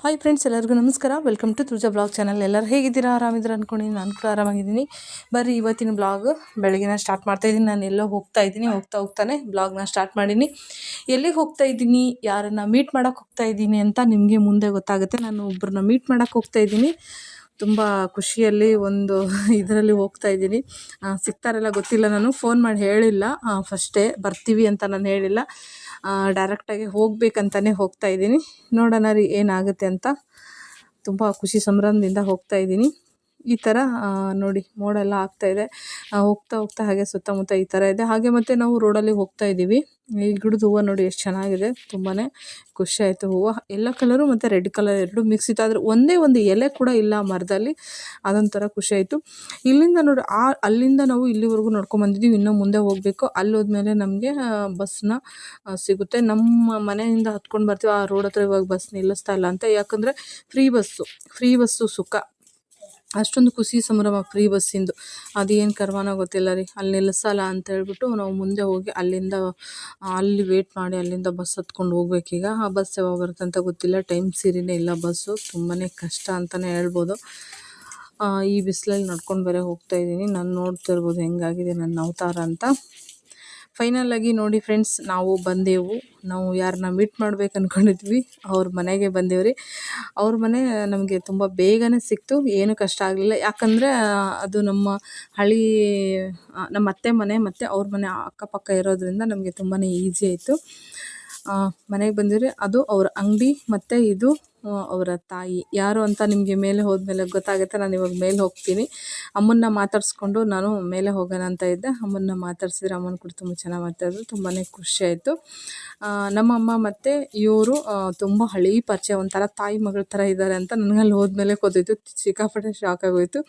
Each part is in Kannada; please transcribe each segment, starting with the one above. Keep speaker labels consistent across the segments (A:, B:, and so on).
A: ಹಾಯ್ ಫ್ರೆಂಡ್ಸ್ ಎಲ್ಲರಿಗೂ ನಮಸ್ಕಾರ. ವೆಲ್ಕಮ್ ಟು ತುಜಾ ಬ್ಲಾಗ್ ಚಾನಲ್ ಎಲ್ಲರೂ ಹೇಗಿದ್ದೀರಾ? ಆರಾಮಿದ್ದೀರಾ ಅಂದ್ಕೊಂಡು ನಾನು ಕೂಡ ಆರಾಮಾಗಿದ್ದೀನಿ. ಬರ್ರಿ, ಇವತ್ತಿನ ಬ್ಲಾಗ್ ಬೆಳಗಿನ ಸ್ಟಾರ್ಟ್ ಮಾಡ್ತಾ ಇದ್ದೀನಿ. ನಾನು ಎಲ್ಲೋ ಹೋಗ್ತಾ ಇದ್ದೀನಿ. ಹೋಗ್ತಾ ಹೋಗ್ತಾನೆ ಬ್ಲಾಗ್ನ ಸ್ಟಾರ್ಟ್ ಮಾಡೀನಿ. ಎಲ್ಲಿಗೆ ಹೋಗ್ತಾ ಇದ್ದೀನಿ? ಯಾರನ್ನು ಮೀಟ್ ಮಾಡೋಕ್ಕೆ ಹೋಗ್ತಾ ಇದ್ದೀನಿ ಅಂತ ನಿಮಗೆ ಮುಂದೆ ಗೊತ್ತಾಗುತ್ತೆ. ನಾನು ಒಬ್ಬರನ್ನ ಮೀಟ್ ಮಾಡೋಕ್ಕೆ ಹೋಗ್ತಾ ಇದ್ದೀನಿ. ತುಂಬ ಖುಷಿಯಲ್ಲಿ ಒಂದು ಇದರಲ್ಲಿ ಹೋಗ್ತಾ ಇದ್ದೀನಿ. ಸಿಗ್ತಾರಲ್ಲ ಗೊತ್ತಿಲ್ಲ, ನಾನು ಫೋನ್ ಮಾಡಿ ಹೇಳಿಲ್ಲ. ಫಸ್ಟೇ ಬರ್ತೀವಿ ಅಂತ ನಾನು ಹೇಳಿಲ್ಲ. ಡೈರೆಕ್ಟಾಗಿ ಹೋಗಬೇಕಂತಲೇ ಹೋಗ್ತಾ ಇದ್ದೀನಿ. ನೋಡೋಣ ರೀ ಏನಾಗುತ್ತೆ ಅಂತ. ತುಂಬ ಖುಷಿ ಸಂಭ್ರಮದಿಂದ ಹೋಗ್ತಾ ಇದ್ದೀನಿ. ಈ ಥರ ನೋಡಿ ಮೋಡ ಎಲ್ಲ ಆಗ್ತಾ ಇದೆ. ಹೋಗ್ತಾ ಹೋಗ್ತಾ ಹಾಗೆ ಸುತ್ತಮುತ್ತ ಈ ಥರ ಇದೆ. ಹಾಗೆ ಮತ್ತು ನಾವು ರೋಡಲ್ಲಿ ಹೋಗ್ತಾ ಇದ್ದೀವಿ. ಈ ಗಿಡದ ಹೂವು ನೋಡಿ ಎಷ್ಟು ಚೆನ್ನಾಗಿದೆ. ತುಂಬಾ ಖುಷಿ ಆಯಿತು ಹೂವು. ಎಲ್ಲ ಕಲರು ಮತ್ತು ರೆಡ್ ಕಲರ್ ಎರಡು ಮಿಕ್ಸ್ ಇತ್ತು. ಆದರೆ ಒಂದೇ ಒಂದು ಎಲೆ ಕೂಡ ಇಲ್ಲ ಮರದಲ್ಲಿ. ಅದೊಂಥರ ಖುಷಿ ಆಯಿತು. ಇಲ್ಲಿಂದ ನೋಡಿ, ಆ, ಅಲ್ಲಿಂದ ನಾವು ಇಲ್ಲಿವರೆಗೂ ನೋಡ್ಕೊಂಬಂದಿದ್ದೀವಿ ಇನ್ನೂ ಮುಂದೆ ಹೋಗಬೇಕು. ಅಲ್ಲಿ ಹೋದ್ಮೇಲೆ ನಮಗೆ ಬಸ್ನ ಸಿಗುತ್ತೆ. ನಮ್ಮ ಮನೆಯಿಂದ ಹತ್ಕೊಂಡು ಬರ್ತೀವಿ. ಆ ರೋಡ್ ಹತ್ರ ಇವಾಗ ಬಸ್ ನಿಲ್ಲಿಸ್ತಾ ಇಲ್ಲ ಅಂತ. ಯಾಕಂದರೆ ಫ್ರೀ ಬಸ್ಸು ಫ್ರೀ ಬಸ್ಸು ಸುಖ. ಅಷ್ಟೊಂದು ಖುಷಿ ಸಂಭ್ರಮ ಫ್ರೀ ಬಸ್ಸಿಂದು ಅದೇನು ಕರ್ಮನೋ ಗೊತ್ತಿಲ್ಲ ರೀ. ಅಲ್ಲಿ ನಿಲ್ಲಿಸಲ್ಲ ಅಂತ ಹೇಳ್ಬಿಟ್ಟು ನಾವು ಮುಂದೆ ಹೋಗಿ ಅಲ್ಲಿಂದ ಅಲ್ಲಿ ವೇಟ್ ಮಾಡಿ ಅಲ್ಲಿಂದ ಬಸ್ ಹತ್ಕೊಂಡು ಹೋಗ್ಬೇಕೀಗ ಆ ಬಸ್ ಯಾವಾಗ ಬರುತ್ತೆ ಅಂತ ಗೊತ್ತಿಲ್ಲ. ಟೈಮ್ ಸೀರಿನೇ ಇಲ್ಲ ಬಸ್ಸು ತುಂಬಾ ಕಷ್ಟ ಅಂತಲೇ ಹೇಳ್ಬೋದು. ಈ ಬಿಸಿಲಲ್ಲಿ ನಡ್ಕೊಂಡು ಬೇರೆ ಹೋಗ್ತಾ ಇದ್ದೀನಿ. ನಾನು ನೋಡ್ತಾ ಇರ್ಬೋದು ಹೆಂಗಾಗಿದೆ, ನನ್ನ ಅವತಾರ ಅಂತ. ಫೈನಲ್ ಆಗಿ ನೋಡಿ ಫ್ರೆಂಡ್ಸ್ ನಾವು ಬಂದೆವು. ನಾವು ಯಾರನ್ನ ಮೀಟ್ ಮಾಡ್ಬೇಕು ಅನ್ಕೊಂಡಿದ್ವಿ. ಅವ್ರ ಮನೆಗೆ ಬಂದೇವ್ರಿ. ಅವ್ರ ಮನೆ ನಮಗೆ ತುಂಬ ಬೇಗನೆ ಸಿಕ್ತು. ಏನು ಕಷ್ಟ ಆಗಲಿಲ್ಲ. ಯಾಕಂದರೆ, ಅದು ನಮ್ಮ ಹಳಿ ನಮ್ಮ ಅತ್ತೆ ಮನೆ ಮತ್ತು ಅವ್ರ ಮನೆ ಅಕ್ಕಪಕ್ಕ ಇರೋದ್ರಿಂದ ನಮಗೆ ತುಂಬಾ ಈಸಿ ಆಯಿತು. ಮನೆಗೆ ಬಂದಿದ್ದರೆ ಅದು ಅವ್ರ ಅಂಗಡಿ ಮತ್ತು ಇದು ಅವರ ತಾಯಿ. ಯಾರು ಅಂತ ನಿಮಗೆ ಮೇಲೆ ಹೋದ್ಮೇಲೆ ಗೊತ್ತಾಗುತ್ತೆ, ನಾನು ಇವಾಗ ಮೇಲೆ ಹೋಗ್ತೀನಿ. ಅಮ್ಮನ್ನ ಮಾತಾಡಿಸ್ಕೊಂಡು ನಾನು ಮೇಲೆ ಹೋಗೋಣ ಅಂತ ಇದ್ದೆ. ಅಮ್ಮನ್ನ ಮಾತಾಡ್ಸಿದ್ರೆ ಅಮ್ಮನ ಕೂಡ ತುಂಬ ಚೆನ್ನಾಗಿ ಮಾತಾಡಿದ್ರು ತುಂಬಾ ಖುಷಿ ಆಯಿತು. ನಮ್ಮ ಅಮ್ಮ ಮತ್ತು ಇವರು ತುಂಬ ಹಳಿ ಪರಿಚಯ, ಒಂಥರ ತಾಯಿ ಮಗಳ ಥರ ಇದ್ದಾರೆ ಅಂತ ನನಗೆ ಅಲ್ಲಿ ಹೋದ್ಮೇಲೆ ಗೊತ್ತಾಯಿತು ಸಿಕ್ಕಾಪಟ್ಟೆ ಶಾಕ್ ಆಗೋಯಿತು.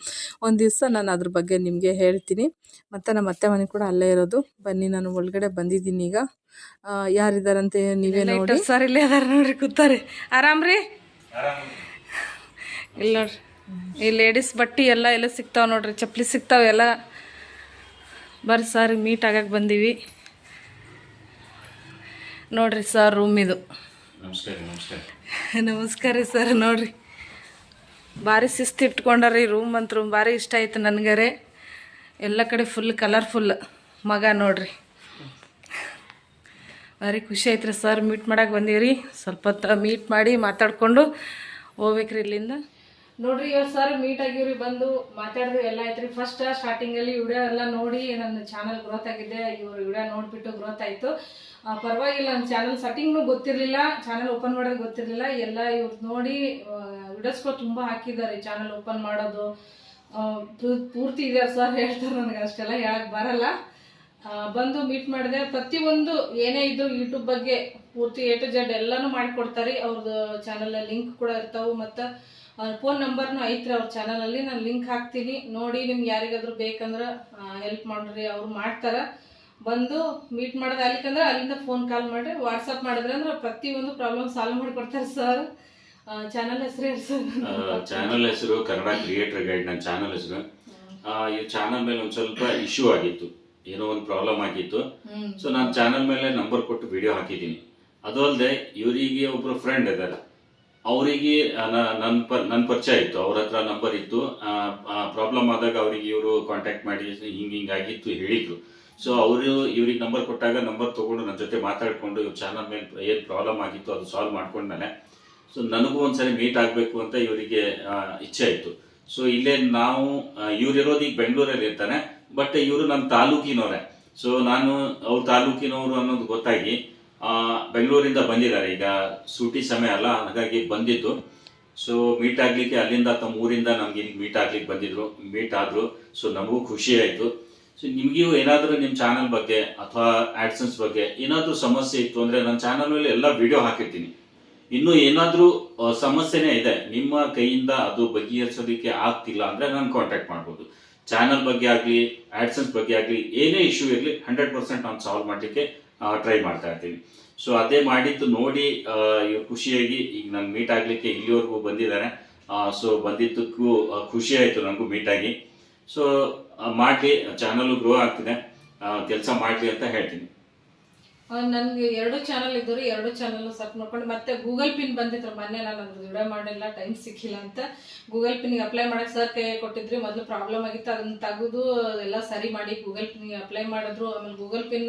A: ಒಂದು ದಿವಸ ನಾನು ಅದ್ರ ಬಗ್ಗೆ ನಿಮಗೆ ಹೇಳ್ತೀನಿ. ಮತ್ತು ನಮ್ಮ ಅತ್ತೆ ಮನೆ ಕೂಡ ಅಲ್ಲೇ ಇರೋದು. ಬನ್ನಿ, ನಾನು ಒಳಗಡೆ ಬಂದಿದ್ದೀನಿ ಈಗ. ಆ, ಯಾರಿದ್ದಾರಂತೆ ನೀವೇ ನೋಡಿ.
B: ಸರ್ ಇಲ್ಲೇ ಅದಾರ ನೋಡ್ರಿ ಕೂತಾರೆ ಆರಾಮ್ ರೀ? ಇಲ್ಲ ನೋಡ್ರಿ. ಈ ಲೇಡೀಸ್ ಬಟ್ಟೆ ಎಲ್ಲ ಎಲ್ಲ ಸಿಗ್ತಾವ ನೋಡ್ರಿ ಚಪ್ಪಲಿ ಸಿಗ್ತಾವ ಎಲ್ಲ. ಬರ್ರಿ ಸರ್ ಮೀಟ್ ಆಗಕ್ಕೆ ಬಂದೀವಿ. ನೋಡ್ರಿ ಸರ್ ರೂಮ್ ಇದು.
C: ನಮಸ್ಕಾರ ನಮಸ್ಕಾರ
B: ನಮಸ್ಕಾರ ರೀ ಸರ್ ನೋಡ್ರಿ. ಭಾರಿ ಶಿಸ್ತು ಇಟ್ಕೊಂಡಾರಿ ರೂಮ್ ಅಂತ ರೂಮ್ ಭಾರಿ ಇಷ್ಟ ಆಯ್ತು ನನಗರೆ. ಎಲ್ಲ ಕಡೆ ಫುಲ್ ಕಲರ್ಫುಲ್ ಮಗ ನೋಡ್ರಿ. ಭಾರಿ ಖುಷಿ ಆಯ್ತು ರೀ ಸರ್ ಮೀಟ್ ಮಾಡಕ್ಕೆ ಬಂದೀವಿ ಸ್ವಲ್ಪ ಹೊತ್ತು ಮೀಟ್ ಮಾಡಿ ಮಾತಾಡಿಕೊಂಡು ಹೋಗ್ಬೇಕ್ರಿ ಇಲ್ಲಿಂದ. ನೋಡ್ರಿ ಇವತ್ತು ಸರ್ ಮೀಟ್ ಆಗಿವ್ರಿ, ಬಂದು ಮಾತಾಡಿದ್ರು ಎಲ್ಲ ಐತ್ರಿ ಫಸ್ಟ್ ಸ್ಟಾರ್ಟಿಂಗಲ್ಲಿ ವಿಡಿಯೋ ಎಲ್ಲ ನೋಡಿ ನನ್ನ ಚಾನಲ್ ಗ್ರೋತ್ ಆಗಿದೆ. ಇವ್ರು ವಿಡಿಯೋ ನೋಡಿಬಿಟ್ಟು ಗ್ರೋತ್ ಆಯಿತು. ಪರವಾಗಿಲ್ಲ ನನ್ನ ಚಾನಲ್ ಸೆಟ್ಟಿಂಗ್ನು ಗೊತ್ತಿರಲಿಲ್ಲ. ಚಾನಲ್ ಓಪನ್ ಮಾಡೋದು ಗೊತ್ತಿರಲಿಲ್ಲ. ಎಲ್ಲ ಇವ್ರು ನೋಡಿ ವಿಡಿಯೋಸ್ಗಳು ತುಂಬ ಹಾಕಿದ್ದಾರೆ ಚಾನಲ್ ಓಪನ್ ಮಾಡೋದು. ಪೂರ್ತಿ ಇದೆ ಸರ್, ಹೇಳ್ತಾರೆ ನನಗೆ ಅಷ್ಟೆಲ್ಲ ಹೇಳಕ್ ಬರಲ್ಲ. ಬಂದು ಮೀಟ್ ಮಾಡಿದೆ ಪ್ರತಿಯೊಂದು ಏನೇ ಇದ್ರು ಯೂಟ್ಯೂಬ್ ಬಗ್ಗೆ ಪೂರ್ತಿ ಎ ಟು ಜೆಡ್ ಎಲ್ಲಾನು ಮಾಡಿಕೊಡ್ತಾರೆ. ಅವ್ರದ್ದು ಚಾನಲ್ ಲಿಂಕ್ ಕೂಡ ಇರ್ತಾವು ಮತ್ತು ಫೋನ್ ನಂಬರ್ನು ಐತ್ರಿ ಅವ್ರ ಚಾನಲಲ್ಲಿ ನಾನು ಲಿಂಕ್ ಹಾಕ್ತೀನಿ. ನೋಡಿ ನಿಮ್ಗೆ ಯಾರಿಗಾದ್ರೂ ಬೇಕಂದ್ರೆ ಹೆಲ್ಪ್ ಮಾಡ್ರಿ ಅವ್ರು ಮಾಡ್ತಾರ. ಬಂದು ಮೀಟ್ ಮಾಡೋದು ಅಲ್ಲಿಕಂದ್ರೆ ಅಲ್ಲಿಂದ ಫೋನ್ ಕಾಲ್ ಮಾಡಿರಿ. ವಾಟ್ಸಪ್ ಮಾಡಿದ್ರೆ ಅಂದ್ರೆ ಪ್ರತಿಯೊಂದು ಪ್ರಾಬ್ಲಮ್ ಸಾಲ್ವ್ ಮಾಡಿಕೊಡ್ತಾರೆ ಸರ್ ಚಾನಲ್ ಹೆಸರು ಹೇಳಿ ಸರ್
C: ಚಾನಲ್ ಹೆಸರು ಕನ್ನಡ ಕ್ರಿಯೇಟರ್ ಗೈಡ್ ನನ್ನ ಚಾನಲ್ ಹೆಸರು. ಈ ಚಾನಲ್ ಮೇಲೆ ಒಂದು ಸ್ವಲ್ಪ ಇಶ್ಯೂ ಆಗಿತ್ತು. ಏನೋ ಒಂದು ಪ್ರಾಬ್ಲಮ್ ಆಗಿತ್ತು. ಸೊ ನಾನು ಚಾನಲ್ ಮೇಲೆ ನಂಬರ್ ಕೊಟ್ಟು ವಿಡಿಯೋ ಹಾಕಿದ್ದೀನಿ. ಅದು ಅಲ್ಲದೆ ಇವರಿಗೆ ಒಬ್ರು ಫ್ರೆಂಡ್ ಇದ್ದಾರೆ. ಅವರಿಗೆ ನನ್ನ ಪ ನನ್ನ ಪರಿಚಯ ಇತ್ತು. ಅವ್ರ ಹತ್ರ ನಂಬರ್ ಇತ್ತು. ಪ್ರಾಬ್ಲಮ್ ಆದಾಗ ಅವರಿಗೆ ಇವರು ಕಾಂಟ್ಯಾಕ್ಟ್ ಮಾಡಿ ಹಿಂಗೆ ಹಿಂಗಾಗಿತ್ತು ಹೇಳಿದ್ರು. ಸೊ ಅವರು ಇವ್ರಿಗೆ ನಂಬರ್ ಕೊಟ್ಟಾಗ ನಂಬರ್ ತಗೊಂಡು ನನ್ನ ಜೊತೆ ಮಾತಾಡಿಕೊಂಡು ಇವ್ರ ಚಾನಲ್ ಮೇಲೆ ಏನು ಪ್ರಾಬ್ಲಮ್ ಆಗಿತ್ತು ಅದು ಸಾಲ್ವ್ ಮಾಡ್ಕೊಂಡ್ಮೇಲೆ ಸೊ ನನಗೂ ಒಂದ್ಸರಿ ಮೀಟ್ ಆಗಬೇಕು ಅಂತ ಇವರಿಗೆ ಇಚ್ಛೆ ಇತ್ತು. ಸೊ ಇಲ್ಲೇ ನಾವು ಇವ್ರಿರೋದು ಈಗ ಬೆಂಗಳೂರಲ್ಲಿ ಇರ್ತಾನೆ ಬಟ್ ಇವರು ನನ್ನ ತಾಲೂಕಿನವರೇ. ಸೊ ನಾನು ಅವ್ರ ತಾಲೂಕಿನವರು ಅನ್ನೋದು ಗೊತ್ತಾಗಿ ಬೆಂಗಳೂರಿಂದ ಬಂದಿದ್ದಾರೆ. ಈಗ ಸೂಟಿ ಸಮಯ ಅಲ್ಲ, ಹಾಗಾಗಿ ಬಂದಿದ್ದು. ಸೊ ಮೀಟ್ ಆಗಲಿಕ್ಕೆ ಅಲ್ಲಿಂದ ತಮ್ಮ ಊರಿಂದ ನಮ್ಗೆ ಹಿಂಗೆ ಮೀಟ್ ಆಗ್ಲಿಕ್ಕೆ ಬಂದಿದ್ರು. ಮೀಟ್ ಆದ್ರು. ಸೊ ನಮಗೂ ಖುಷಿ ಆಯ್ತು. ಸೊ ನಿಮಗೂ ಏನಾದರೂ ನಿಮ್ಮ ಚಾನಲ್ ಬಗ್ಗೆ ಅಥವಾ ಆಡ್ಸನ್ಸ್ ಬಗ್ಗೆ ಏನಾದರೂ ಸಮಸ್ಯೆ ಇತ್ತು ಅಂದ್ರೆ ನನ್ನ ಚಾನಲ್ ಮೇಲೆ ಎಲ್ಲ ವಿಡಿಯೋ ಹಾಕಿರ್ತೀನಿ. ಇನ್ನು ಏನಾದರೂ ಸಮಸ್ಯೆನೇ ಇದೆ, ನಿಮ್ಮ ಕೈಯಿಂದ ಅದು ಬಗೆಹರಿಸೋದಕ್ಕೆ ಆಗ್ತಿಲ್ಲ ಅಂದ್ರೆ ನಾನು ಕಾಂಟ್ಯಾಕ್ಟ್ ಮಾಡ್ಬೋದು. ಚಾನಲ್ ಬಗ್ಗೆ ಆಗಲಿ ಆಡ್ಸನ್ಸ್ ಬಗ್ಗೆ ಆಗಲಿ, ಏನೇ ಇಶ್ಯೂ ಇರಲಿ ಹಂಡ್ರೆಡ್ ಪರ್ಸೆಂಟ್ ನಾನು ಸಾಲ್ವ್ ಮಾಡಲಿಕ್ಕೆ ಟ್ರೈ ಮಾಡ್ತಾ ಇರ್ತೀನಿ. ಸೊ ಅದೇ ಮಾಡಿದ್ದು ನೋಡಿ ಇವ್ರು ಖುಷಿಯಾಗಿ ಈಗ ನಾನು ಮೀಟ್ ಆಗಲಿಕ್ಕೆ ಇಲ್ಲಿವರೆಗೂ ಬಂದಿದ್ದಾರೆ. ಸೊ ಬಂದಿದ್ದಕ್ಕೂ ಖುಷಿ ಆಯಿತು ನನಗೂ ಆಗಿ. ಸೊ ಮಾಡಲಿ ಚಾನಲ್ಲು ಗ್ರೋ ಆಗ್ತಿದೆ. ಕೆಲಸ ಮಾಡಲಿ ಅಂತ ಹೇಳ್ತೀನಿ.
A: ನನಗೆ ಎರಡು ಚಾನಲ್ ಇದ್ದರು ಎರಡು ಚಾನಲ್ ಸರ್ಚ್ ನೋಡ್ಕೊಂಡು, ಮತ್ತೆ ಗೂಗಲ್ ಪಿನ್ ಬಂದಿತ್ತು ಮೊನ್ನೆ, ನಾನು ಅದ್ರ ವಿಡಿಯೋ ಮಾಡಿಲ್ಲ ಟೈಮ್ ಸಿಕ್ಕಿಲ್ಲ ಅಂತ. ಗೂಗಲ್ ಪಿನ್ಗೆ ಅಪ್ಲೈ ಮಾಡಕ್ಕೆ ಸರ್ ಕೈ ಕೊಟ್ಟಿದ್ರಿ, ಮೊದಲು ಪ್ರಾಬ್ಲಮ್ ಆಗಿತ್ತು, ಅದನ್ನ ತೆಗೆದು ಎಲ್ಲ ಸರಿ ಮಾಡಿ ಗೂಗಲ್ ಪಿನ್ಗೆ ಅಪ್ಲೈ ಮಾಡಿದ್ರು. ಆಮೇಲೆ ಗೂಗಲ್ ಪಿನ್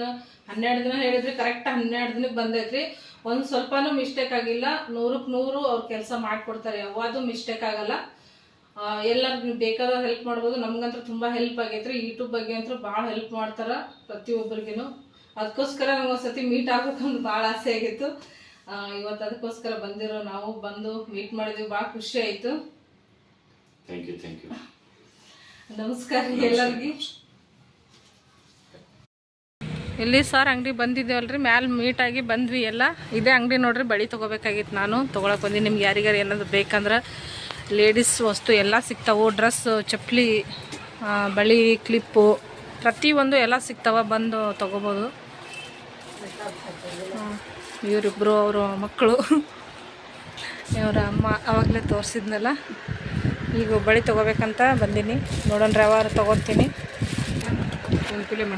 A: ಹನ್ನೆರಡು ದಿನ ಹೇಳಿದ್ರಿ ಕರೆಕ್ಟ್ ಹನ್ನೆರಡು ದಿನಕ್ಕೆ ಬಂದೈತ್ರಿ. ಒಂದು ಸ್ವಲ್ಪನೂ ಮಿಸ್ಟೇಕ್ ಆಗಿಲ್ಲ ನೂರಕ್ಕೆ ನೂರು ಅವ್ರು ಕೆಲಸ ಮಾಡಿಕೊಡ್ತಾರೆ, ಯಾವುದು ಮಿಸ್ಟೇಕ್ ಆಗಲ್ಲ. ಎಲ್ಲರಿಗೂ ಬೇಕಾದ ಹೆಲ್ಪ್ ಮಾಡ್ಬೋದು. ನಮ್ಗಂತೂ ತುಂಬ ಹೆಲ್ಪ್ ಆಗೈತ್ರಿ ಯೂಟ್ಯೂಬ್ ಬಗ್ಗೆ ಅಂತೂ ಭಾಳ ಹೆಲ್ಪ್ ಮಾಡ್ತಾರೆ ಪ್ರತಿಯೊಬ್ಬರಿಗೂ ಅದಕ್ಕೋಸ್ಕರ ನಮ್ಗೆ ಒಂದ್ಸತಿ ಮೀಟ್ ಆಗ್ಬೇಕಂದು ಭಾಳ ಆಸೆ ಆಗಿತ್ತು. ಆ, ಇವತ್ತು ಅದಕ್ಕೋಸ್ಕರ ಬಂದಿರೋ ನಾವು ಬಂದು ಮೀಟ್ ಮಾಡಿದ್ವಿ ಭಾಳ ಖುಷಿ ಆಯಿತು.
C: ಥ್ಯಾಂಕ್ ಯು ಥ್ಯಾಂಕ್ ಯು
A: ನಮಸ್ಕಾರ ರೀ ಎಲ್ಲರಿಗೆ. ಇಲ್ಲಿ ಸರ್ ಅಂಗಡಿ ಬಂದಿದ್ದೇವಲ್ರಿ ಮ್ಯಾಲೆ ಮೀಟ್ ಆಗಿ ಬಂದ್ವಿ ಎಲ್ಲ. ಇದೇ ಅಂಗಡಿ ನೋಡ್ರಿ ಬಳಿ ತಗೋಬೇಕಾಗಿತ್ತು ನಾನು. ತೊಗೊಳಕ್ಕೆ ಬಂದಿ ನಿಮ್ಗೆ ಯಾರಿಗಾರು ಏನಾದ್ರು ಬೇಕಂದ್ರೆ ಲೇಡೀಸ್ ವಸ್ತು ಎಲ್ಲ ಸಿಗ್ತಾವೆ. ಡ್ರೆಸ್ ಚಪ್ಪಲಿ ಬಳಿ ಕ್ಲಿಪ್ಪು ಪ್ರತಿಯೊಂದು ಎಲ್ಲ ಸಿಗ್ತಾವ ಬಂದು ತೊಗೋಬೋದು. ಇವರಿಬ್ಬರು ಅವರು ಮಕ್ಕಳು. ಇವರ ಅಮ್ಮ ಅವಾಗಲೇ ತೋರಿಸಿದ್ನಲ್ಲ. ಈಗ ಬಳಿ ತೊಗೋಬೇಕಂತ ಬಂದೀನಿ. ನೋಡೋಣ ಯಾವಾರು ತೊಗೊತೀನಿ.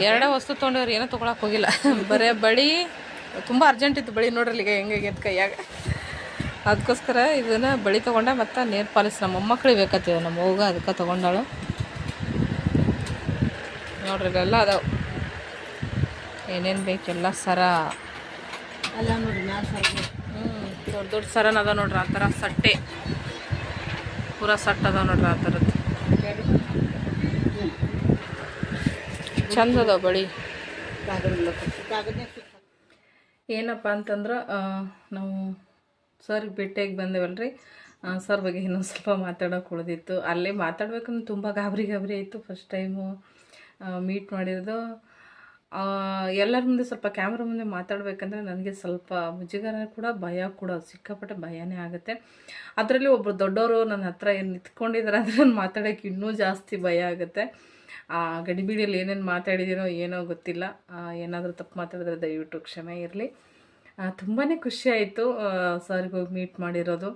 A: ಎರಡೇ ವಸ್ತು ತೊಗೊಂಡವ್ರು ಏನೂ ತೊಗೊಳಕ್ಕೆ ಹೋಗಿಲ್ಲ. ಬರೀ ಬಳಿ ತುಂಬ ಅರ್ಜೆಂಟ್ ಇತ್ತು ಬಳಿ ನೋಡ್ರಿ ಈಗ ಹೆಂಗೆ ಎತ್ ಕೈಯಾಗ. ಅದಕ್ಕೋಸ್ಕರ ಇದನ್ನು ಬಳಿ ತೊಗೊಂಡೆ ಮತ್ತು ನೇರ್ ಪಾಲಿಸ್ ನಮ್ಮ ಮೊಮ್ಮಕ್ಳಿಗೆ ಬೇಕತ್ತೀವಿ ನಮ್ಮ ಹೋಗ ಅದಕ್ಕೆ ತೊಗೊಂಡಾಳು. ನೋಡ್ರಿ ಇಲ್ಲೆಲ್ಲ ಅದಾವೆ. ಏನೇನು ಬೇಕೆಲ್ಲ ಸರ. ಹ್ಞೂ ದೊಡ್ಡ ದೊಡ್ಡ ಸರನ ಅದಾವ ನೋಡ್ರಿ ಆ ಥರ ಸಟ್ಟೆ. ಪೂರ ಸಟ್ ಅದ ನೋಡ್ರಿ ಆ ಥರದ್ದು ಚಂದ ಅದಾವ ಬಳಿ. ಏನಪ್ಪ ಅಂತಂದ್ರೆ ನಾವು ಸರ್ ಭೇಟಿಯಾಗಿ ಬಂದೇವಲ್ರಿ. ಸರ್ ಬಗ್ಗೆ ಇನ್ನೊಂದು ಸ್ವಲ್ಪ ಮಾತಾಡೋಕೆ ಉಳಿದಿತ್ತು. ಅಲ್ಲೇ ಮಾತಾಡ್ಬೇಕಂದ್ರೆ ತುಂಬ ಗಾಬರಿ ಗಾಬರಿ ಆಯಿತು. ಫಸ್ಟ್ ಟೈಮು ಮೀಟ್ ಮಾಡಿರೋದು. ಎಲ್ಲರ ಮುಂದೆ ಸ್ವಲ್ಪ ಕ್ಯಾಮ್ರಾ ಮುಂದೆ ಮಾತಾಡಬೇಕಂದ್ರೆ ನನಗೆ ಸ್ವಲ್ಪ ಮುಜುಗರ ಕೂಡ, ಭಯ ಕೂಡ, ಸಿಕ್ಕಾಪಟ್ಟೆ ಭಯನೇ ಆಗುತ್ತೆ. ಅದರಲ್ಲಿ ಒಬ್ಬರು ದೊಡ್ಡವರು ನನ್ನ ಹತ್ರ ಏನು ನಿಂತ್ಕೊಂಡಿದ್ದಾರೆ ಅಂದರೆ ನಾನು ಮಾತಾಡೋಕ್ಕೆ ಇನ್ನೂ ಜಾಸ್ತಿ ಭಯ ಆಗುತ್ತೆ. ಆ, ಗಡಿಬಿಡಿಯಲ್ಲಿ ಏನೇನು ಮಾತಾಡಿದ್ದೀನೋ ಏನೋ ಗೊತ್ತಿಲ್ಲ. ಏನಾದರೂ ತಪ್ಪು ಮಾತಾಡಿದ್ರೆ ದಯವಿಟ್ಟು ಕ್ಷಮೆ ಇರಲಿ. ತುಂಬಾ ಖುಷಿ ಆಯಿತು ಸರ್ಗೆ ಮೀಟ್ ಮಾಡಿರೋದು.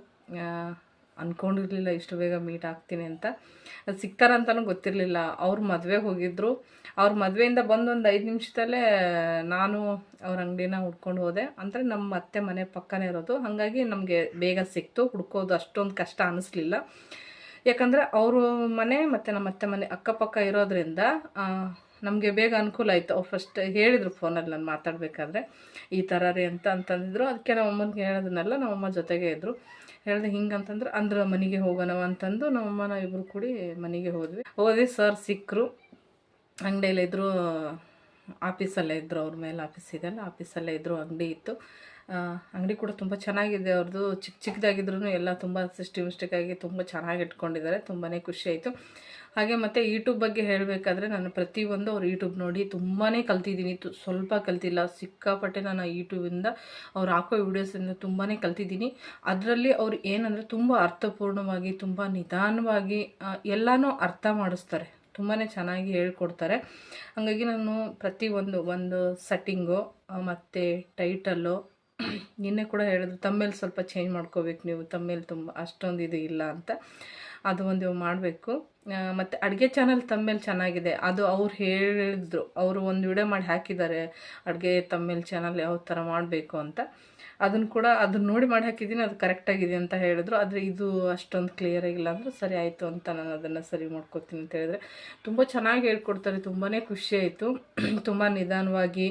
A: ಅಂದ್ಕೊಂಡಿರ್ಲಿಲ್ಲ ಇಷ್ಟು ಬೇಗ ಮೀಟ್ ಆಗ್ತೀನಿ ಅಂತ. ಅದು ಸಿಕ್ತಾರಂತಲೂ ಗೊತ್ತಿರಲಿಲ್ಲ. ಅವ್ರ ಮದುವೆಗೆ ಹೋಗಿದ್ದರು ಅವ್ರ ಮದುವೆಯಿಂದ ಬಂದು ಒಂದು ಐದು ನಿಮಿಷದಲ್ಲೇ, ನಾನು ಅವ್ರ ಅಂಗಡಿನ ಹುಡ್ಕೊಂಡು ಹೋದೆ. ಅಂದರೆ ನಮ್ಮ ಅತ್ತೆ ಮನೆ ಪಕ್ಕನೇ ಇರೋದು. ಹಾಗಾಗಿ ನಮಗೆ ಬೇಗ ಸಿಕ್ತು. ಹುಡ್ಕೋದು ಅಷ್ಟೊಂದು ಕಷ್ಟ ಅನ್ನಿಸ್ಲಿಲ್ಲ ಯಾಕಂದರೆ ಅವರು ಮನೆ ಮತ್ತು ನಮ್ಮ ಅತ್ತೆ ಮನೆ ಅಕ್ಕಪಕ್ಕ ಇರೋದ್ರಿಂದ ನಮಗೆ ಬೇಗ ಅನುಕೂಲ ಆಯಿತು. ಅವ್ರು ಫಸ್ಟ್ ಹೇಳಿದರು ಫೋನಲ್ಲಿ ನಾನು ಮಾತಾಡಬೇಕಾದ್ರೆ, ಈ ಥರ ರೀ ಅಂತ ಅಂತಂದಿದ್ರು. ಅದಕ್ಕೆ ನಮ್ಮ ಅಮ್ಮನಿಗೆ ಹೇಳೋದನ್ನೆಲ್ಲ ನಮ್ಮಮ್ಮ ಜೊತೆಗೆ ಇದ್ದರು ಹೇಳಿದೆ ಹಿಂಗೆ ಅಂತಂದ್ರೆ ಅಂದ್ರೆ ಮನೆಗೆ ಹೋಗೋಣವ ಅಂತಂದು ನಮ್ಮಮ್ಮ ನಾವು ಇಬ್ಬರು ಕೂಡಿ ಮನೆಗೆ ಹೋದ್ವಿ. ಹೋದ್ವಿ ಸರ್ ಸಿಕ್ಕರು ಅಂಗಡಿಯಲ್ಲಿದ್ದರು ಆಫೀಸಲ್ಲೇ ಇದ್ದರು ಅವ್ರ ಮೇಲೆ ಆಫೀಸ್ ಇದೆಯಲ್ಲ, ಆಫೀಸಲ್ಲೇ ಇದ್ದರು ಅಂಗಡಿ ಇತ್ತು. ಅಂಗಡಿ ಕೂಡ ತುಂಬ ಚೆನ್ನಾಗಿದೆ. ಅವ್ರದ್ದು ಚಿಕ್ಕ ಚಿಕ್ಕದಾಗಿದ್ರು ಎಲ್ಲ ತುಂಬ ಆಗಿ ತುಂಬ ಚೆನ್ನಾಗಿ ಇಟ್ಕೊಂಡಿದ್ದಾರೆ. ತುಂಬಾ ಖುಷಿ ಆಯಿತು. ಹಾಗೆ ಮತ್ತು ಯೂಟ್ಯೂಬ್ ಬಗ್ಗೆ ಹೇಳಬೇಕಾದ್ರೆ ನಾನು ಪ್ರತಿಯೊಂದು ಅವ್ರು ಯೂಟ್ಯೂಬ್ ನೋಡಿ ತುಂಬಾ ಕಲ್ತಿದ್ದೀನಿ. ತು, ಸ್ವಲ್ಪ ಕಲ್ತಿಲ್ಲ. ಸಿಕ್ಕಾಪಟ್ಟೆ ನಾನು ಯೂಟ್ಯೂಬಿಂದ ಅವ್ರು ಹಾಕೋ ವೀಡಿಯೋಸಿಂದ ತುಂಬಾ ಕಲ್ತಿದ್ದೀನಿ. ಅದರಲ್ಲಿ ಅವ್ರು ಏನಂದರೆ ತುಂಬ ಅರ್ಥಪೂರ್ಣವಾಗಿ, ತುಂಬ ನಿಧಾನವಾಗಿ ಎಲ್ಲನೂ ಅರ್ಥ ಮಾಡಿಸ್ತಾರೆ. ತುಂಬಾ ಚೆನ್ನಾಗಿ ಹೇಳ್ಕೊಡ್ತಾರೆ. ಹಾಗಾಗಿ ನಾನು ಪ್ರತಿಯೊಂದು, ಒಂದು ಸೆಟ್ಟಿಂಗು ಮತ್ತು ಟೈಟಲ್ಲು ನಿನ್ನೆ ಕೂಡ ಹೇಳಿದ್ರು, ತಮ್ಮೇಲೆ ಸ್ವಲ್ಪ ಚೇಂಜ್ ಮಾಡ್ಕೋಬೇಕು ನೀವು, ತಮ್ಮೇಲೆ ತುಂಬ, ಅಷ್ಟೊಂದು ಇದು ಇಲ್ಲ ಅಂತ. ಅದು ಒಂದು ಮಾಡಬೇಕು. ಮತ್ತು ಅಡುಗೆ ಚಾನಲ್ ತಮ್ಮೇಲೆ ಚೆನ್ನಾಗಿದೆ. ಅದು ಅವ್ರು ಹೇಳಿದ್ರು, ಅವರು ಒಂದು ವಿಡಿಯೋ ಮಾಡಿ ಹಾಕಿದ್ದಾರೆ, ಅಡುಗೆ ತಮ್ಮೇಲೆ ಚಾನಲ್ ಯಾವ ಥರ ಮಾಡಬೇಕು ಅಂತ. ಅದನ್ನು ಕೂಡ ಅದನ್ನ ನೋಡಿ ಮಾಡಿ ಹಾಕಿದ್ದೀನಿ, ಅದು ಕರೆಕ್ಟಾಗಿದೆ ಅಂತ ಹೇಳಿದ್ರು. ಆದರೆ ಇದು ಅಷ್ಟೊಂದು ಕ್ಲಿಯರ್ ಆಗಿಲ್ಲ ಅಂದರೆ ಸರಿ ಆಯಿತು ಅಂತ ನಾನು ಅದನ್ನು ಸರಿ ಮಾಡ್ಕೊತೀನಿ ಅಂತ ಹೇಳಿದ್ರೆ. ತುಂಬ ಚೆನ್ನಾಗಿ ಹೇಳ್ಕೊಡ್ತಾರೆ ತುಂಬಾ ಖುಷಿ ಆಯಿತು. ತುಂಬ ನಿಧಾನವಾಗಿ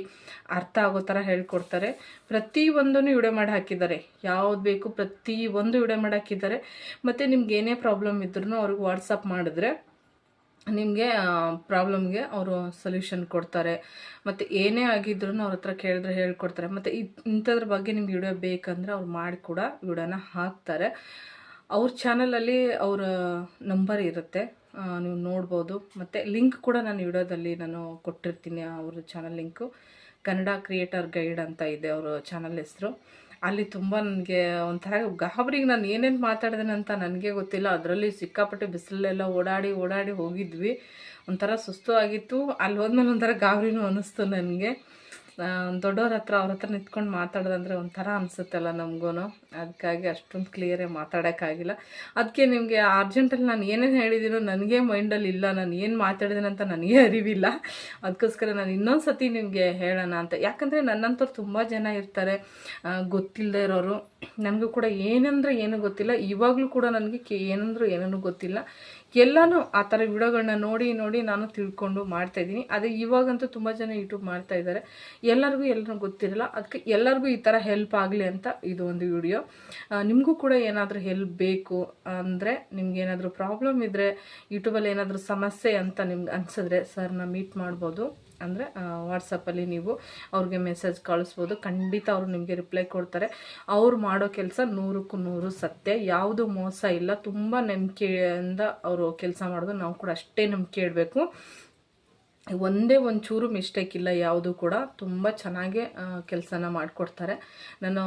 A: ಅರ್ಥ ಆಗೋ ಥರ ಹೇಳ್ಕೊಡ್ತಾರೆ. ಪ್ರತಿಯೊಂದನ್ನು ವಿಡಿಯೋ ಮಾಡಿ ಹಾಕಿದ್ದಾರೆ. ಯಾವ್ದು ಬೇಕು ಪ್ರತಿ ಒಂದು ವಿಡಿಯೋ ಮಾಡಿ ಹಾಕಿದ್ದಾರೆ. ಮತ್ತು ನಿಮ್ಗೆ ಏನೇ ಪ್ರಾಬ್ಲಮ್ ಇದ್ರೂ ಅವ್ರಿಗೆ ವಾಟ್ಸಪ್ ಮಾಡಿದ್ರೆ ನಿಮಗೆ ಪ್ರಾಬ್ಲಮ್ಗೆ ಅವರು ಸೊಲ್ಯೂಷನ್ ಕೊಡ್ತಾರೆ. ಮತ್ತು ಏನೇ ಆಗಿದ್ರು ಅವ್ರ ಹತ್ರ ಕೇಳಿದ್ರೆ ಹೇಳ್ಕೊಡ್ತಾರೆ. ಮತ್ತು ಇಂಥದ್ರ ಬಗ್ಗೆ ನಿಮ್ಗೆ ವಿಡಿಯೋ ಬೇಕಂದರೆ ಅವ್ರು ಮಾಡಿ ಕೂಡ ವಿಡಿಯೋನ ಹಾಕ್ತಾರೆ. ಅವ್ರ ಚಾನಲಲ್ಲಿ ಅವರ ನಂಬರ್ ಇರುತ್ತೆ. ನೀವು ನೋಡ್ಬೋದು. ಮತ್ತು ಲಿಂಕ್ ಕೂಡ ನಾನು ವಿಡಿಯೋದಲ್ಲಿ ನಾನು ಕೊಟ್ಟಿರ್ತೀನಿ ಅವ್ರ channel link Kannada creator guide ಅಂತ ಇದೆ ಅವರ ಚಾನಲ್ ಹೆಸರು. ಅಲ್ಲಿ ತುಂಬ ನನಗೆ ಒಂಥರ ಗಾಬರಿಗೆ ನಾನು ಏನೇನು ಮಾತಾಡಿದೆ ಅಂತ ನನಗೆ ಗೊತ್ತಿಲ್ಲ. ಅದರಲ್ಲಿ ಸಿಕ್ಕಾಪಟ್ಟೆ ಬಿಸಿಲೆಲ್ಲ ಓಡಾಡಿ ಓಡಾಡಿ ಹೋಗಿದ್ವಿ. ಒಂಥರ ಸುಸ್ತು ಆಗಿತ್ತು. ಅಲ್ಲಿ ಹೋದ್ಮೇಲೆ ಒಂಥರ ಗಾಬರಿನೂ ಅನ್ನಿಸ್ತು ನನಗೆ. ದೊಡ್ಡವ್ರ ಹತ್ರ ಅವ್ರ ಹತ್ರ ನಿಂತ್ಕೊಂಡು ಮಾತಾಡೋದಂದ್ರೆ ಒಂಥರ ಅನಿಸುತ್ತಲ್ಲ ನಮಗೂ ಅದಕ್ಕಾಗಿ ಅಷ್ಟೊಂದು ಕ್ಲಿಯರೇ ಮಾತಾಡೋಕ್ಕಾಗಿಲ್ಲ. ಅದಕ್ಕೆ ನಿಮಗೆ ಅರ್ಜೆಂಟಲ್ಲಿ ನಾನು ಏನೇನು ಹೇಳಿದ್ದೀನೋ ನನಗೆ ಮೈಂಡಲ್ಲಿ ಇಲ್ಲ, ನಾನು ಏನು ಮಾತಾಡಿದ್ದೀನಿ ಅಂತ ನನಗೆ ಅರಿವಿಲ್ಲ. ಅದಕ್ಕೋಸ್ಕರ ನಾನು ಇನ್ನೊಂದು ಸತಿ ನಿಮಗೆ ಹೇಳೋಣ ಅಂತ. ಯಾಕಂದರೆ ನನ್ನಂಥವ್ರು ತುಂಬ ಜನ ಇರ್ತಾರೆ ಗೊತ್ತಿಲ್ಲದೆ ಇರೋರು. ನನಗೂ ಕೂಡ ಏನಂದ್ರೆ ಏನೂ ಗೊತ್ತಿಲ್ಲ. ಇವಾಗಲೂ ಕೂಡ ನನಗೆ ಏನಂದ್ರೂ ಏನೂ ಗೊತ್ತಿಲ್ಲ. ಎಲ್ಲನೂ ಆ ಥರ ವಿಡಿಯೋಗಳನ್ನ ನೋಡಿ ನೋಡಿ ನಾನು ತಿಳ್ಕೊಂಡು ಮಾಡ್ತಾ ಇದ್ದೀನಿ. ಅದೇ ಇವಾಗಂತೂ ತುಂಬ ಜನ ಯೂಟ್ಯೂಬ್ ಮಾಡ್ತಾ ಇದ್ದಾರೆ. ಎಲ್ಲರಿಗೂ ಎಲ್ಲರೂ ಗೊತ್ತಿರಲ್ಲ. ಅದಕ್ಕೆ ಎಲ್ಲರಿಗೂ ಈ ಥರ ಹೆಲ್ಪ್ ಆಗಲಿ ಅಂತ ಇದು ಒಂದು ವಿಡಿಯೋ. ನಿಮಗೂ ಕೂಡ ಏನಾದರೂ ಹೆಲ್ಪ್ ಬೇಕು ಅಂದರೆ ನಿಮ್ಗೆ ಏನಾದರೂ ಪ್ರಾಬ್ಲಮ್ ಇದ್ದರೆ ಯೂಟ್ಯೂಬಲ್ಲಿ ಏನಾದರೂ ಸಮಸ್ಯೆ ಅಂತ ನಿಮ್ಗೆ ಅನಿಸಿದ್ರೆ ಸರ್ನ ಮೀಟ್ ಮಾಡ್ಬೋದು. ಅಂದರೆ ವಾಟ್ಸಪ್ಪಲ್ಲಿ ನೀವು ಅವ್ರಿಗೆ ಮೆಸೇಜ್ ಕಳಿಸ್ಬೋದು. ಖಂಡಿತ ಅವರು ನಿಮಗೆ ರಿಪ್ಲೈ ಕೊಡ್ತಾರೆ. ಅವ್ರು ಮಾಡೋ ಕೆಲಸ ನೂರಕ್ಕೂ ನೂರು ಸತ್ಯ. ಯಾವುದು ಮೋಸ ಇಲ್ಲ. ತುಂಬ ನಂಬಿಕೆಯಿಂದ ಅವರು ಕೆಲಸ ಮಾಡೋದು ನಾವು ಕೂಡ ಅಷ್ಟೇ ನಂಬಿಕೆ ಇಡಬೇಕು. ಒಂದೇ ಒಂಚೂರು ಮಿಸ್ಟೇಕ್ ಇಲ್ಲ, ಯಾವುದು ಕೂಡ. ತುಂಬ ಚೆನ್ನಾಗಿ ಕೆಲಸನ ಮಾಡಿಕೊಡ್ತಾರೆ. ನಾನು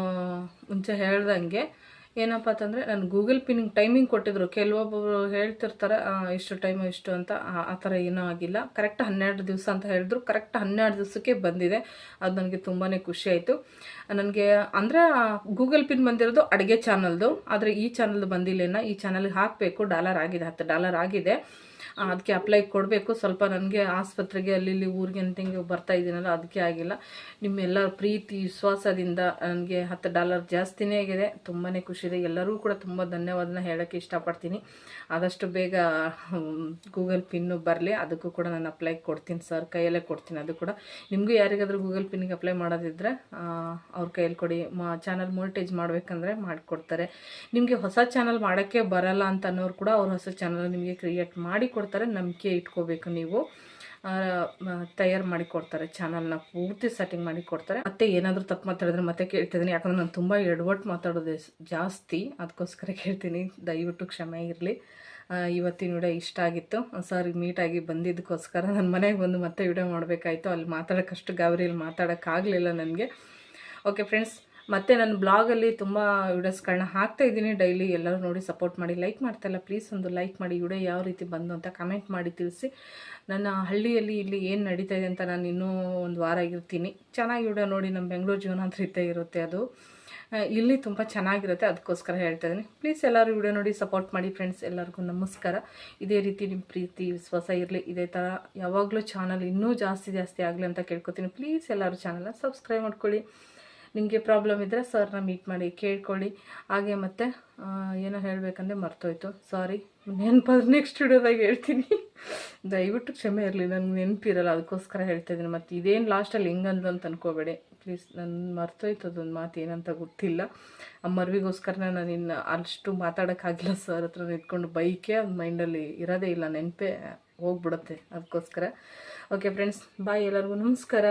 A: ಮುಂಚೆ ಹೇಳ್ದಂಗೆ ಏನಪ್ಪ ಅಂತಂದರೆ ನಾನು ಗೂಗಲ್ ಪಿನ್ನಿಂಗ್ ಟೈಮಿಂಗ್ ಕೊಟ್ಟಿದ್ರು. ಕೆಲವೊಬ್ಬರು ಹೇಳ್ತಿರ್ತಾರೆ ಇಷ್ಟು ಟೈಮು ಇಷ್ಟು ಅಂತ. ಆ- ಆ ಥರ ಏನೂ ಆಗಿಲ್ಲ. ಕರೆಕ್ಟ್ ಹನ್ನೆರಡು ದಿವಸ ಅಂತ ಹೇಳಿದ್ರು. ಕರೆಕ್ಟ್ ಹನ್ನೆರಡು ದಿವಸಕ್ಕೆ ಬಂದಿದೆ. ಅದು ನನಗೆ ತುಂಬಾ ಖುಷಿ ಆಯಿತು. ನನಗೆ, ಅಂದರೆ ಗೂಗಲ್ ಪಿನ್ ಬಂದಿರೋದು ಅಡುಗೆ ಚಾನಲ್ದು ಆದರೆ ಈ ಚಾನಲ್ದು ಬಂದಿಲ್ಲ ಈ ಚಾನಲ್ಗೆ ಹಾಕಬೇಕು. ಡಾಲರ್ ಆಗಿದೆ, ಹತ್ತು ಡಾಲರ್ ಆಗಿದೆ. ಅದಕ್ಕೆ ಅಪ್ಲೈ ಕೊಡಬೇಕು. ಸ್ವಲ್ಪ ನನಗೆ ಆಸ್ಪತ್ರೆಗೆ ಅಲ್ಲಿ ಇಲ್ಲಿ ಊರಿಗೆ ಅಂತ ಹಿಂಗೆ ಬರ್ತಾ ಇದ್ದೀನಲ್ಲ ಅದಕ್ಕೆ ಆಗಿಲ್ಲ. ನಿಮ್ಮೆಲ್ಲರ ಪ್ರೀತಿ, ವಿಶ್ವಾಸದಿಂದ ನನಗೆ ಹತ್ತು ಡಾಲರ್ ಜಾಸ್ತಿನೇ ಆಗಿದೆ. ತುಂಬಾ ಖುಷಿದೆ ಎಲ್ಲರಿಗೂ ಕೂಡ ತುಂಬ ಧನ್ಯವಾದನ ಹೇಳೋಕ್ಕೆ ಇಷ್ಟಪಡ್ತೀನಿ. ಆದಷ್ಟು ಬೇಗ ಗೂಗಲ್ ಪಿನ್ನು ಬರಲಿ. ಅದಕ್ಕೂ ಕೂಡ ನಾನು ಅಪ್ಲೈ ಕೊಡ್ತೀನಿ ಸರ್ ಕೈಯಲ್ಲೇ ಕೊಡ್ತೀನಿ ಅದು ಕೂಡ. ನಿಮಗೂ ಯಾರಿಗಾದರೂ ಗೂಗಲ್ ಪಿನ್ಗೆ ಅಪ್ಲೈ ಮಾಡೋದಿದ್ರೆ ಅವ್ರ ಕೈಯಲ್ಲಿ ಕೊಡಿ. ಮಾ ಚಾನಲ್ ಮೋನಿಟೈಸ್ ಮಾಡಬೇಕಂದ್ರೆ ಮಾಡಿಕೊಡ್ತಾರೆ. ನಿಮಗೆ ಹೊಸ ಚಾನಲ್ ಮಾಡೋಕ್ಕೆ ಬರಲ್ಲ ಅಂತ ಅನ್ನೋರು ಕೂಡ ಅವ್ರ ಹೊಸ ಚಾನಲ್ ನಿಮಗೆ ಕ್ರಿಯೇಟ್ ಮಾಡಿ ನಂಬಿಕೆ ಇಟ್ಕೋಬೇಕು ನೀವು. ತಯಾರು ಮಾಡಿ ಕೊಡ್ತಾರೆ ಚಾನಲ್ನ ಪೂರ್ತಿ ಸೆಟ್ಟಿಂಗ್ ಮಾಡಿ ಕೊಡ್ತಾರೆ ಮತ್ತೆ ಏನಾದರೂ ತಪ್ಪು ಮಾತಾಡಿದ್ರೆ ಮತ್ತೆ ಕೇಳ್ತಿದ್ದೀನಿ. ಯಾಕಂದ್ರೆ ನಾನು ತುಂಬ ಎಡವಟ್ಟು ಮಾತಾಡೋದು ಜಾಸ್ತಿ. ಅದಕ್ಕೋಸ್ಕರ ಕೇಳ್ತೀನಿ. ದಯವಿಟ್ಟು ಕ್ಷಮೆ ಇರಲಿ. ಇವತ್ತಿನ ವಿಡಿಯೋ ಇಷ್ಟ ಆಗಿತ್ತು. ಸರ್ ಮೀಟಾಗಿ ಬಂದಿದ್ದಕ್ಕೋಸ್ಕರ ನನ್ನ ಮನೆಗೆ ಬಂದು ಮತ್ತೆ ವಿಡಿಯೋ ಮಾಡಬೇಕಾಯಿತು. ಅಲ್ಲಿ ಮಾತಾಡೋಕ್ಕಷ್ಟು ಗಾಬರಿಯಲ್ಲಿ ಮಾತಾಡೋಕ್ಕಾಗಲಿಲ್ಲ ನನಗೆ. Okay, friends. ಮತ್ತೆ ನನ್ನ ಬ್ಲಾಗಲ್ಲಿ ತುಂಬ ವಿಡಿಯೋಸ್ಗಳನ್ನ ಹಾಕ್ತಾ ಇದ್ದೀನಿ. ಡೈಲಿ ಎಲ್ಲರೂ ನೋಡಿ ಸಪೋರ್ಟ್ ಮಾಡಿ ಲೈಕ್ ಮಾಡ್ತಾಯಿಲ್ಲ ಪ್ಲೀಸ್ ಒಂದು ಲೈಕ್ ಮಾಡಿ. ವಿಡಿಯೋ ಯಾವ ರೀತಿ ಬಂದು ಅಂತ ಕಮೆಂಟ್ ಮಾಡಿ ತಿಳಿಸಿ. ನನ್ನ ಹಳ್ಳಿಯಲ್ಲಿ ಇಲ್ಲಿ ಏನು ನಡೀತಾ ಇದೆ ಅಂತ ನಾನು ಇನ್ನೂ ಒಂದು ವಾರ ಇರ್ತೀನಿ. ಚೆನ್ನಾಗಿ ವಿಡಿಯೋ ನೋಡಿ, ನಮ್ಮ ಬೆಂಗಳೂರು ಜೀವನ ಅಂತ ರೀತಿ ಇರುತ್ತೆ ಅದು. ಇಲ್ಲಿ ತುಂಬ ಚೆನ್ನಾಗಿರುತ್ತೆ. ಅದಕ್ಕೋಸ್ಕರ ಹೇಳ್ತಾ ಇದ್ದೀನಿ. ಪ್ಲೀಸ್ ಎಲ್ಲರೂ ವಿಡಿಯೋ ನೋಡಿ ಸಪೋರ್ಟ್ ಮಾಡಿ ಫ್ರೆಂಡ್ಸ್ ಎಲ್ಲರಿಗೂ ನಮಸ್ಕಾರ. ಇದೇ ರೀತಿ ನಿಮ್ಮ ಪ್ರೀತಿ, ವಿಶ್ವಾಸ ಇರಲಿ. ಇದೇ ಥರ ಯಾವಾಗಲೂ ಚಾನಲ್ ಇನ್ನೂ ಜಾಸ್ತಿ ಜಾಸ್ತಿ ಆಗಲಿ ಅಂತ ಕೇಳ್ಕೊತೀನಿ. ಪ್ಲೀಸ್ ಎಲ್ಲರೂ ಚಾನಲ್ನ ಸಬ್ಸ್ಕ್ರೈಬ್ ಮಾಡ್ಕೊಳ್ಳಿ. ನಿಮಗೆ ಪ್ರಾಬ್ಲಮ್ ಇದ್ದರೆ ಸರ್ನ ಮೀಟ್ ಮಾಡಿ, ಕೇಳ್ಕೊಳ್ಳಿ. ಹಾಗೆ ಮತ್ತು ಏನೋ ಹೇಳಬೇಕಂದ್ರೆ ಮರ್ತೋಯ್ತು. ಸಾರಿ ನೆನಪಾದ್ರೆ ನೆಕ್ಸ್ಟ್ ವಿಡಿಯೋದಾಗ ಹೇಳ್ತೀನಿ. ದಯವಿಟ್ಟು ಕ್ಷಮೆ ಇರಲಿ ನನಗೆ ನೆನಪಿರಲ್ಲ, ಅದಕ್ಕೋಸ್ಕರ ಹೇಳ್ತಾ ಇದ್ದೀನಿ. ಮತ್ತು ಇದೇನು ಲಾಸ್ಟಲ್ಲಿ ಹಿಂಗಂದು ಅಂತ ಅನ್ಕೋಬೇಡಿ. ಪ್ಲೀಸ್ ನನ್ನ ಮರ್ತೋಯ್ತು ಅದೊಂದು ಮಾತು ಏನಂತ ಗೊತ್ತಿಲ್ಲ. ಆ ಮರ್ವಿಗೋಸ್ಕರ ನಾನು ಇನ್ನು ಅಷ್ಟು ಮಾತಾಡೋಕ್ಕಾಗಿಲ್ಲ ಸರ್ ಹತ್ರ. ನಿಂತ್ಕೊಂಡು ಬೈಕೆ ಅದು ಮೈಂಡಲ್ಲಿ ಇರೋದೇ ಇಲ್ಲ. ನೆನಪೇ ಹೋಗ್ಬಿಡುತ್ತೆ, ಅದಕ್ಕೋಸ್ಕರ. ಓಕೆ ಫ್ರೆಂಡ್ಸ್ ಬಾಯ್ ಎಲ್ಲರಿಗೂ. ನಮಸ್ಕಾರ.